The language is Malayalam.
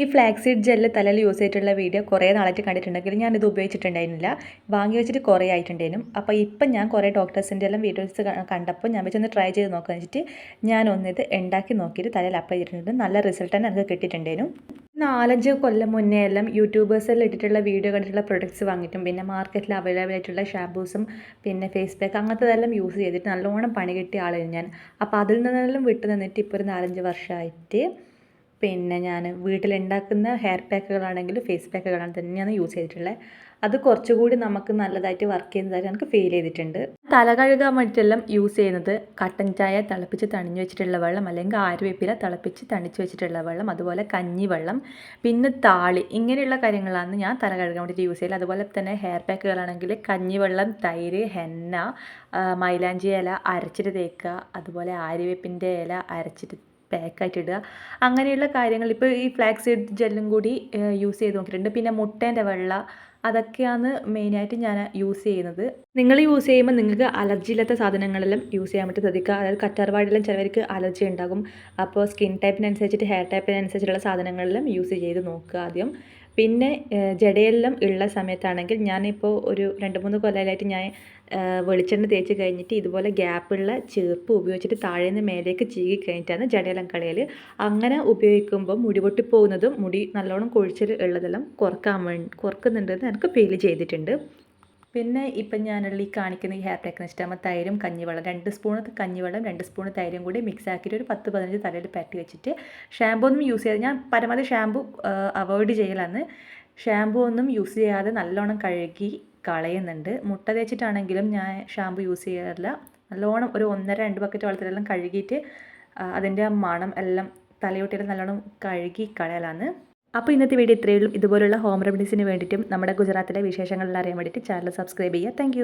ഈ ഫ്ലാക്സീഡ് ജെല്ല് തലയിൽ യൂസ് ചെയ്തിട്ടുള്ള വീഡിയോ കുറേ നാളായിട്ട് കണ്ടിട്ടുണ്ടെങ്കിലും ഞാനിത് ഉപയോഗിച്ചിട്ടുണ്ടായിരുന്നില്ല. വാങ്ങി വെച്ചിട്ട് കുറേ ആയിട്ടുണ്ടായിരുന്നു. അപ്പോൾ ഇപ്പം ഞാൻ കുറേ ഡോക്ടേഴ്സിന്റെ എല്ലാം വീഡിയോസ് കണ്ടപ്പോൾ ഞാൻ വെച്ചൊന്ന് ട്രൈ ചെയ്ത് നോക്കാൻ വെച്ചിട്ട് ഞാൻ ഒന്നിത് ഉണ്ടാക്കി നോക്കിയിട്ട് തലയിൽ അപ്ലൈ ചെയ്തിട്ടുണ്ട്. നല്ല റിസൾട്ട് തന്നെ എനിക്ക് കിട്ടിയിട്ടുണ്ടായിരുന്നു. നാലഞ്ച് കൊല്ലം മുന്നേ എല്ലാം യൂട്യൂബേഴ്സിൽ ഇട്ടിട്ടുള്ള വീഡിയോ കണ്ടിട്ടുള്ള പ്രൊഡക്ട്സ് വാങ്ങിയിട്ടും. പിന്നെ മാർക്കറ്റിൽ അവൈലബിൾ ആയിട്ടുള്ള ഷാമ്പൂസും പിന്നെ ഫേസ് പാക്ക് അങ്ങനത്തെതെല്ലാം യൂസ് ചെയ്തിട്ട് നല്ലോണം പണി കിട്ടിയ ആളായിരുന്നു ഞാൻ. അപ്പോൾ അതിൽ നിന്നെല്ലാം വിട്ടു നിന്നിട്ട് ഇപ്പോൾ ഒരു നാലഞ്ച് വർഷമായിട്ട് പിന്നെ ഞാൻ വീട്ടിലുണ്ടാക്കുന്ന ഹെയർ പാക്കുകളാണെങ്കിലും ഫേസ് പാക്കുകളാണ് തന്നെയാണ് യൂസ് ചെയ്തിട്ടുള്ളത്. അത് കുറച്ചുകൂടി നമുക്ക് നല്ലതായിട്ട് വർക്ക് ചെയ്യുന്നതായിട്ട് എനിക്ക് ഫീൽ ചെയ്തിട്ടുണ്ട്. തല കഴുകാൻ വേണ്ടിയിട്ടെല്ലാം യൂസ് ചെയ്യുന്നത് കട്ടൻ ചായ തിളപ്പിച്ച് തണിഞ്ഞു വെച്ചിട്ടുള്ള വെള്ളം അല്ലെങ്കിൽ ആരുവേപ്പില തിളപ്പിച്ച് തണിച്ച് വെച്ചിട്ടുള്ള വെള്ളം അതുപോലെ കഞ്ഞി വെള്ളം പിന്നെ താളി ഇങ്ങനെയുള്ള കാര്യങ്ങളാണ് ഞാൻ തല കഴുകാൻ വേണ്ടിയിട്ട് യൂസ് ചെയ്യൽ അതുപോലെ തന്നെ ഹെയർ പാക്കുകളാണെങ്കിൽ കഞ്ഞി വെള്ളം തൈര് ഹെന്ന മൈലാഞ്ചി ഇല അരച്ചിട്ട് തേക്കുക അതുപോലെ ആര്യവേപ്പിന്റെ ഇല അരച്ചിട്ട് പാക്കായിട്ട് ഇടുക. അങ്ങനെയുള്ള കാര്യങ്ങൾ ഇപ്പോൾ ഈ ഫ്ലാക്സ് സീഡ് ജെല്ലും കൂടി യൂസ് ചെയ്ത് നോക്കിയിട്ടുണ്ട്. പിന്നെ മുട്ടേന്റെ വെള്ള അതൊക്കെയാണ് മെയിനായിട്ട് ഞാൻ യൂസ് ചെയ്യുന്നത്. നിങ്ങൾ യൂസ് ചെയ്യുമ്പോൾ നിങ്ങൾക്ക് അലർജി ഇല്ലാത്ത സാധനങ്ങളെല്ലാം യൂസ് ചെയ്യാൻ വേണ്ടി ശ്രദ്ധിക്കുക. അതായത് കറ്റാർവാഴെല്ലാം ചിലവർക്ക് അലർജി ഉണ്ടാകും. അപ്പോൾ സ്കിൻ ടൈപ്പിനനുസരിച്ചിട്ട് ഹെയർ ടൈപ്പിനനുസരിച്ചുള്ള സാധനങ്ങളെല്ലാം യൂസ് ചെയ്ത് നോക്കുക ആദ്യം. പിന്നെ ജടയെല്ലാം ഉള്ള സമയത്താണെങ്കിൽ ഞാനിപ്പോൾ ഒരു രണ്ട് മൂന്ന് കൊല്ലമായിട്ട് ഞാൻ വെളിച്ചെണ്ണ തേച്ച് കഴിഞ്ഞിട്ട് ഇതുപോലെ ഗ്യാപ്പുള്ള ചെറുപ്പ് ഉപയോഗിച്ചിട്ട് താഴെ താഴേന്ന് മേലേക്ക് ചീകി കഴിഞ്ഞിട്ടാണ് ജടയെല്ലാം കളയൽ അങ്ങനെ ഉപയോഗിക്കുമ്പോൾ മുടി പൊട്ടിപ്പോകുന്നതും മുടി നല്ലോണം കൊഴിച്ചിൽ ഉള്ളതെല്ലാം കുറയ്ക്കാൻ വേണ്ടി കുറക്കുന്നുണ്ടെന്ന് എനിക്ക് ഫീൽ ചെയ്തിട്ടുണ്ട്. പിന്നെ ഇപ്പം ഞാനുള്ള ഈ കാണിക്കുന്ന ഈ ഹെയർ പാക്ക് വെച്ചിട്ടാകുമ്പോൾ തൈരും കഞ്ഞിവെള്ളം രണ്ട് സ്പൂൺ കഞ്ഞിവെള്ളം രണ്ട് സ്പൂൺ തൈരും കൂടി മിക്സ് ആക്കിയിട്ട് ഒരു പത്ത് പതിനഞ്ച് തലയിൽ പറ്റി വെച്ചിട്ട് ഷാമ്പൂ ഒന്നും യൂസ് ചെയ്യാതെ ഞാൻ പരമാവധി ഷാമ്പൂ അവോയ്ഡ് ചെയ്യലാണ്. ഷാമ്പൂ ഒന്നും യൂസ് ചെയ്യാതെ നല്ലോണം കഴുകി കളയുന്നുണ്ട്. മുട്ട തേച്ചിട്ടാണെങ്കിലും ഞാൻ ഷാമ്പൂ യൂസ് ചെയ്യാറില്ല. നല്ലോണം ഒരു ഒന്നര രണ്ട് ബക്കറ്റ് വെള്ളത്തിലെല്ലാം കഴുകിയിട്ട് അതിന്റെ മണം എല്ലാം തലയോട്ടിയിൽ നല്ലോണം കഴുകി കളയലാണ്. അപ്പോൾ ഇന്നത്തെ വീഡിയോ ഇത്രയേ ഉള്ളൂ. ഇതുപോലുള്ള ഹോം റെമഡീസിന് വേണ്ടിയിട്ടും നമ്മുടെ ഗുജറാത്തിലെ വിശേഷങ്ങളിൽ അറിയാൻ വേണ്ടിയിട്ട് ചാനൽ സബ്സ്ക്രൈബ് ചെയ്യുക. താങ്ക്